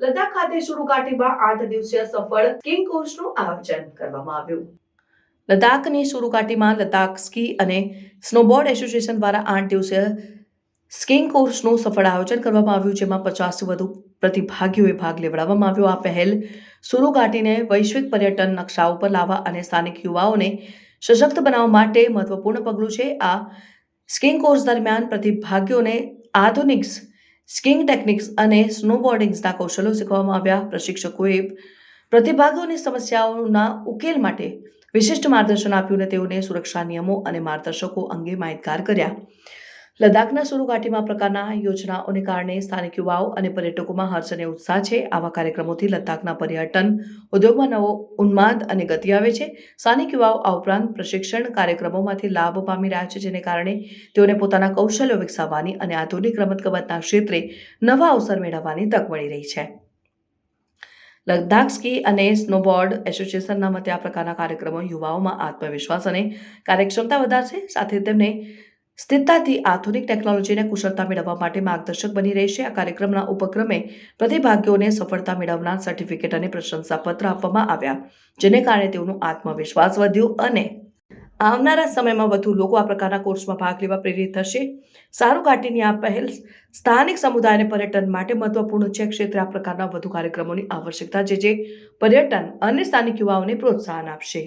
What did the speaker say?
લદ્દાખ ખાતે સુરુકાટીમાં આઠ દિવસીય સફળ સ્કીંગ કોર્સનું આયોજન કરવામાં આવ્યું. લદ્દાખની સુરુકાટીમાં લદ્દાખ સ્કી અને સ્નોબોર્ડ એસોસિએશન દ્વારા આઠ દિવસીય સ્કીંગ કોર્સનું સફળ આયોજન કરવામાં આવ્યું, જેમાં પચાસથી વધુ પ્રતિભાગીઓએ ભાગ લેવડાવવામાં આવ્યો. આ પહેલ સુરુઘાટીને વૈશ્વિક પર્યટન નકશા ઉપર લાવવા અને સ્થાનિક યુવાઓને સશક્ત બનાવવા માટે મહત્વપૂર્ણ પગલું છે આ સ્કીંગ કોર્સ દરમિયાન પ્રતિભાગીઓને આધુનિક સ્કીંગ ટેકનિક્સ અને સ્નોબોર્ડિંગ્સના કૌશલ્યો શીખવવામાં આવ્યા. પ્રશિક્ષકોએ પ્રતિભાગીઓની સમસ્યાઓના ઉકેલ માટે વિશિષ્ટ માર્ગદર્શન આપ્યું અને તેઓને સુરક્ષા નિયમો અને માર્ગદર્શકો અંગે માહિતગાર કર્યા. લદ્દાખના સુરુઘાટીમાં પ્રકારના યોજનાઓને કારણે સ્થાનિક યુવાઓ અને પર્યટકોમાં હર્ષ અને ઉત્સાહ છે. આવા કાર્યક્રમોથી લદ્દાખના પર્યટન ઉદ્યોગમાં નવો ઉન્માદ અને ગતિ આવે છે. સ્થાનિક યુવાઓ આ ઉપરાંત પ્રશિક્ષણ કાર્યક્રમોમાંથી લાભ પામી રહ્યા છે, જેને કારણે તેઓને પોતાના કૌશલ્યો વિકસાવવાની અને આધુનિક રમતગમતના ક્ષેત્રે નવા અવસર મેળવવાની તક મળી રહી છે. લદ્દાખ સ્કી અને સ્નોબોર્ડ એસોસિએશનના મતે આ પ્રકારના કાર્યક્રમો યુવાઓમાં આત્મવિશ્વાસ અને કાર્યક્ષમતા વધારશે. સાથે તેમને સ્થિરતાથી આધુનિક ટેકનોલોજીને કુશળતા મેળવવા માટે માર્ગદર્શક બની રહેશે. આ કાર્યક્રમના ઉપક્રમે પ્રતિભાગીઓને સફળતા મેળવનાર સર્ટિફિકેટ અને પ્રશંસાપત્ર આપવામાં આવ્યા, જેને કારણે તેઓનો આત્મવિશ્વાસ વધ્યો અને આવનારા સમયમાં વધુ લોકો આ પ્રકારના કોર્સમાં ભાગ લેવા પ્રેરિત થશે. સારું ઘાટીની આ પહેલ સ્થાનિક સમુદાય અને પર્યટન માટે મહત્વપૂર્ણ છે. ક્ષેત્રે આ પ્રકારના વધુ કાર્યક્રમોની આવશ્યકતા છે, જે પર્યટન અને સ્થાનિક યુવાઓને પ્રોત્સાહન આપશે.